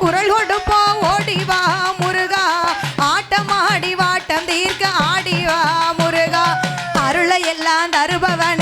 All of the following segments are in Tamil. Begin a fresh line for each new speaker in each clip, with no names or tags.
குரல் கொடுப்போம் ஓடிவா முருகா. ஆட்டம் ஆடி வாட்டம் தீர்க்க ஆடிவா முருகா. அருளை எல்லாம் தருபவன்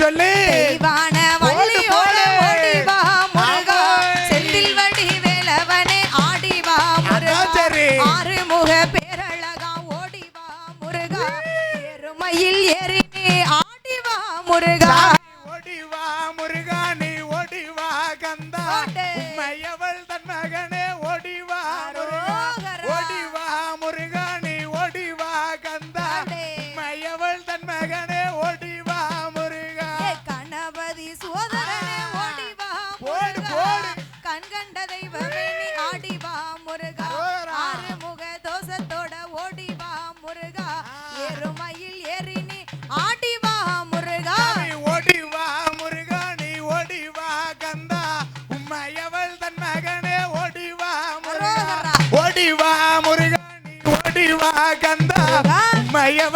சொல்லி.
தெய்வான வள்ளியோட
ஓடி
வா முருகா. செந்தில் வடி வேலவனே ஆடி வா முருகா. ஏறி
கந்தா
மயவ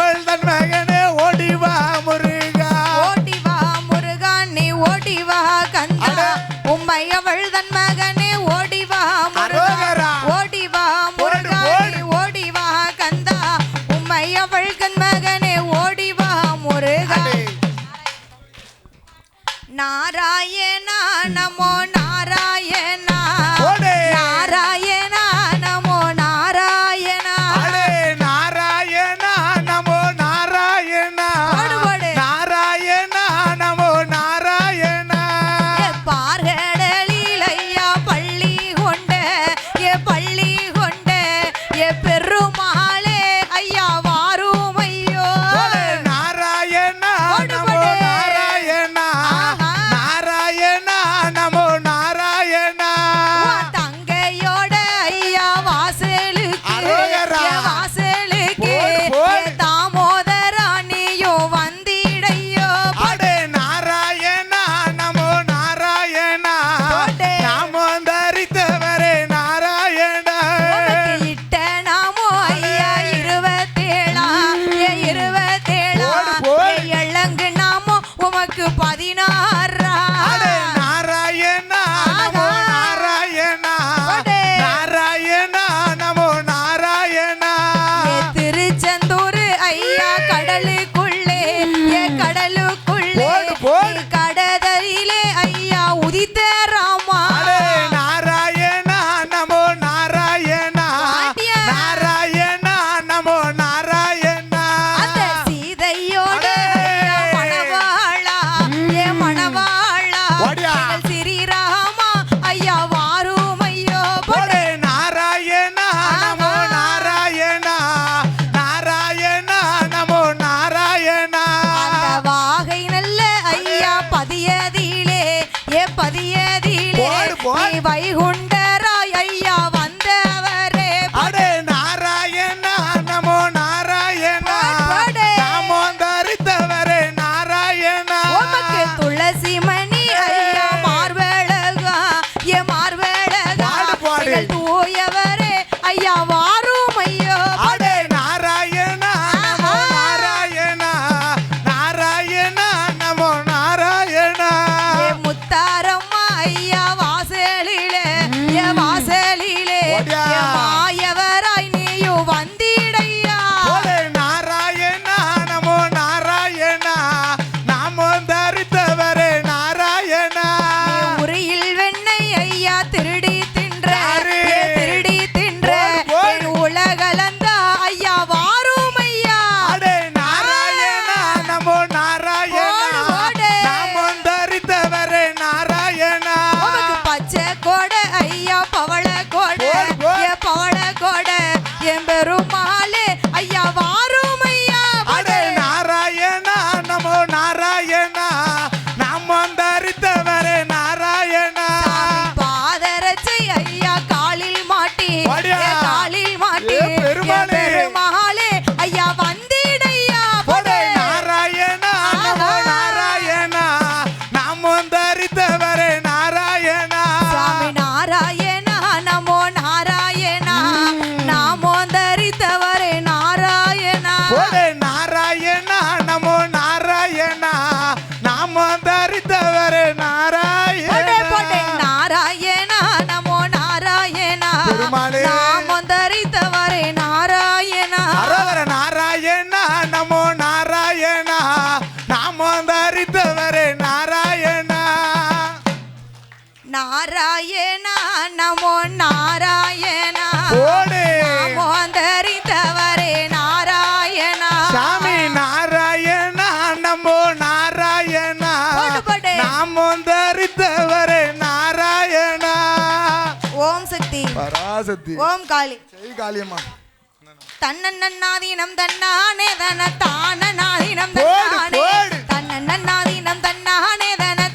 pode.
நாராயணா.
ஓடு
நமோ தரித்தவரே நாராயணா.
சாமி நாராயணா நம்மோ நாராயணா.
போடு, போடு.
நாமம் தரித்தவரே நாராயணா.
ஓம் சக்தி.
பராசக்தி.
ஓம் காளி.
ஜெய் காளியம்மா.
தன்னன்னாதீனம் தன்னானே தன தானநாதீனம் தன்னானே. தன்னன்னாதீனம் தன்னானே தன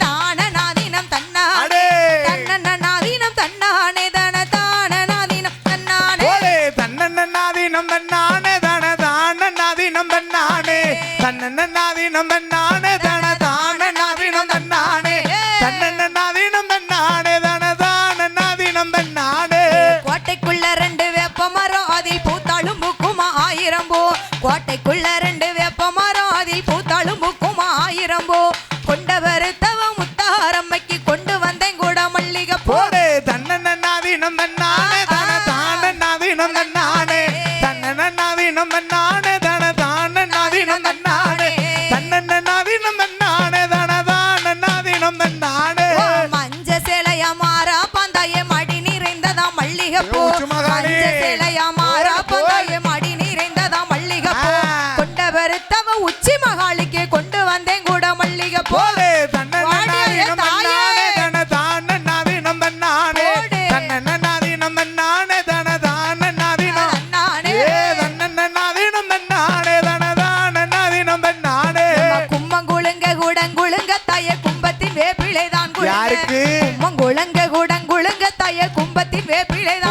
தன்னன்னாதீனம் தன்னானே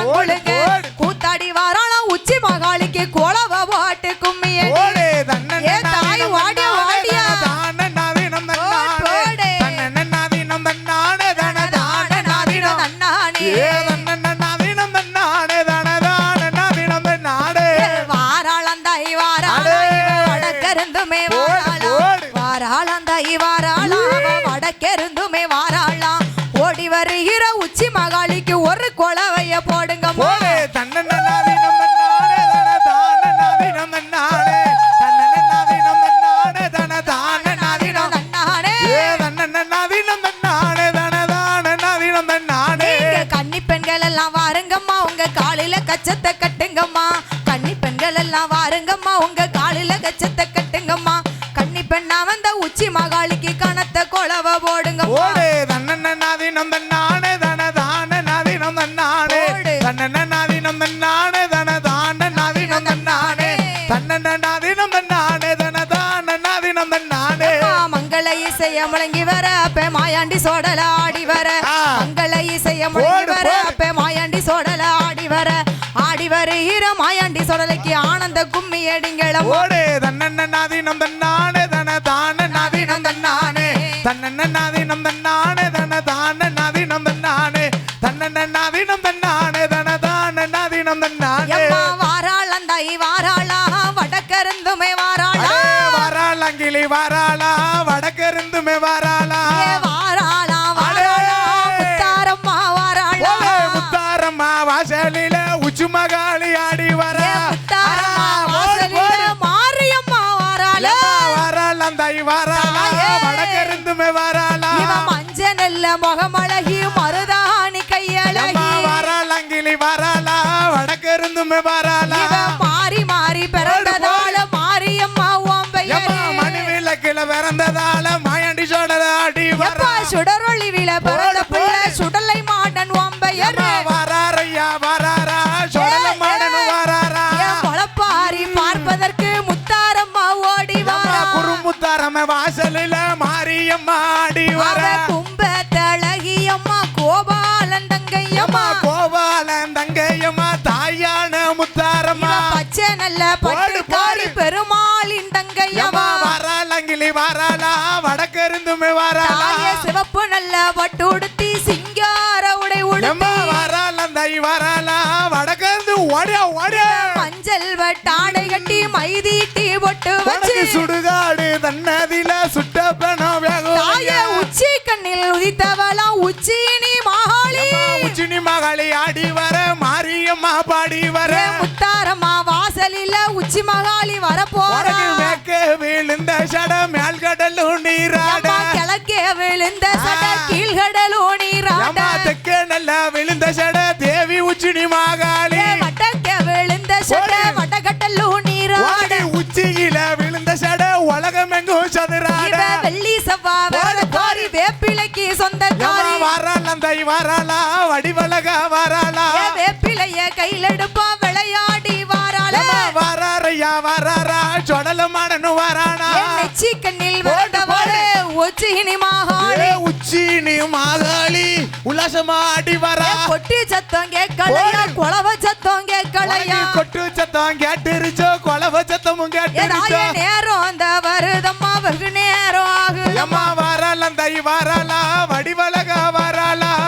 ஒழுங்க போடுங்கம்மா
போடு தன்னன்னாதீனம் தன்னானே தன தானநாதீனம் தன்னானே தன்னன்னாதீனம் தன்னானே தன தானநாதீனம்
நன்னானே.
ஏ தன்னன்னாதீனம் தன்னானே தன தானநாதீனம் தன்னானே
நீங்க கன்னி பெண்கள் எல்லாம் வாருங்கம்மா உங்க காலில கச்சத்தை கட்டுங்கம்மா. கன்னி பெண்கள் எல்லாம் வாருங்கம்மா உங்க காலில கச்சத்தை கட்டுங்கம்மா. கன்னி பெண்ணா வந்த உச்சி மகாளிக்கு கணத்த குளவ போடுங்கம்மா.
ஓடு தன்னன்னாதீனம் தன்னானே தன
இசைய முழங்கி வர அப்ப மாயாண்டி சோடல ஆடி வர. மங்கள இசைய முழங்கி வர. அப்ப மாயாண்டி சோடல ஆடி வர. ஆடி வர ஈர மாயாண்டி சோடலைக்கு ஆனந்த கும்மி அடிங்களம்
ஓடு தன்னன்னாதீனம் தன்னானே தன தானநாதீனம் தன்னானே. தன்னன்னாதீனம் தன்னானே தன தானநாதீனம் தன்னானே. தன்னன்னாதீனம் தன்னானே தன தானநாதீனம் தன்னானே.
எம்மா வாராள் வடக்கருந்துமே வாராளா.
வாராளங்கிளி வாராளா வடக்கிருந்துமே வாராளா?
வாராளா வாராளா. முத்தாரம்மா வாராளா.
முத்தாரம்மா வாசலில உச்சி மகாளி ஆடி வர.
முத்தாரம்மா வாசலில மாரியம்மா வாராளா.
வாராளாம் தாய் வாராளா?
தாயே.
வடக்கிருந்துமே வாராளா?
இவ மஞ்ச நெல்ல முகமழகி மருதாணி கையழகி.
வாராளங்கிளி வாராளா? வடக்கிருந்துமே வாராளா?
இவ மாறி மாறி பிறந்ததால மாரியம்மா ஓம்பையரே
மணி விளக்குல பிறந்ததால மாயாண்டி ஆடி வர.
சுடரொளி விழ
போடு,
பிள்ளை. சுடலை மாடன் ஓம்பையரே
எம்மா வாராரையா வாராரா? சோடல மாடனு வாராரா?
என் முளப்பாரி பார்ப்பதற்கு முத்தாரம்மா ஓடி வாரா.
குறுமுத்தாரம்ம வாசலில மாரியம்மா ஆடி வர.
அவ கும்ப தழகியம்மா கோபாலன் தங்கையம்மா.
கோபாலன் தங்கையம்மா தாயான முத்தாரம்மா.
பச்சை நல்ல பட்டு
போடு.
பெருமாளின் தங்கையம்மா.
வாராளங்கிளி வாராளா வடக்கிருந்துமே வாராளா
சிவப்பு நல்ல பட்டு உடுத்தி சிங்கார உடை உடுத்தி.
வாராளம் தை வாராளா. வடக்கிருந்து ஓடியா ஓடியா
மஞ்சள் வட்டாடை கட்டி மைதீட்டி பொட்டு வச்சு.
சுடுகாடு தன்னதில சுட்ட பணம்
தாய உச்சி கண்ணில் உதித்தவளாம் உச்சி நீ மகாளி
உச்சினி மகளி ஆடி வர மாரியம்மா பாடி வர.
முத்தாரம்மா வாசலில உச்சி மகாளி வரப்போறா.
மேக்க விழுந்த சட மேல் கடலும் நீராட
கிழக்கே விழுந்த சட கீழ்கடலோ நீராட
தெற்கே நல்லா விழுந்த சட தேவி உச்சினி மாகாளி.
வட்டக்கே விழுந்த சட
ஓடு.
வடகட்டலோ நீராட
உச்சியில விழுந்த சட உலகம் எங்கும் சதுராட
வெள்ளி செவ்வா வேலைக்காரி வேப்பிலைக்கு சொந்தக்காரி
வாராளந்தை வாராளா வடிவழகா வாராளா.
ஏ வேப்பிலைய கையிலெடுப்பா நெச்சி கண்ணில் வந்தவளே உச்சினி மாகாளி.
ஏ உச்சி நீ மாகாளி உல்லாசமா ஆடி வரா.
கொட்டி சத்தம் கேட்கலையா. குளவ சத்தம் கேட்கலையா?
கொட்டு சத்தம் கேட்டுருச்சோ கொலவ சத்தமும் கேட்டுருச்சோ.
நேரம் அந்த வருதம்மா வெகு நேரம் ஆகுதம்மா
எம்மா வாராளந்தை வாராளா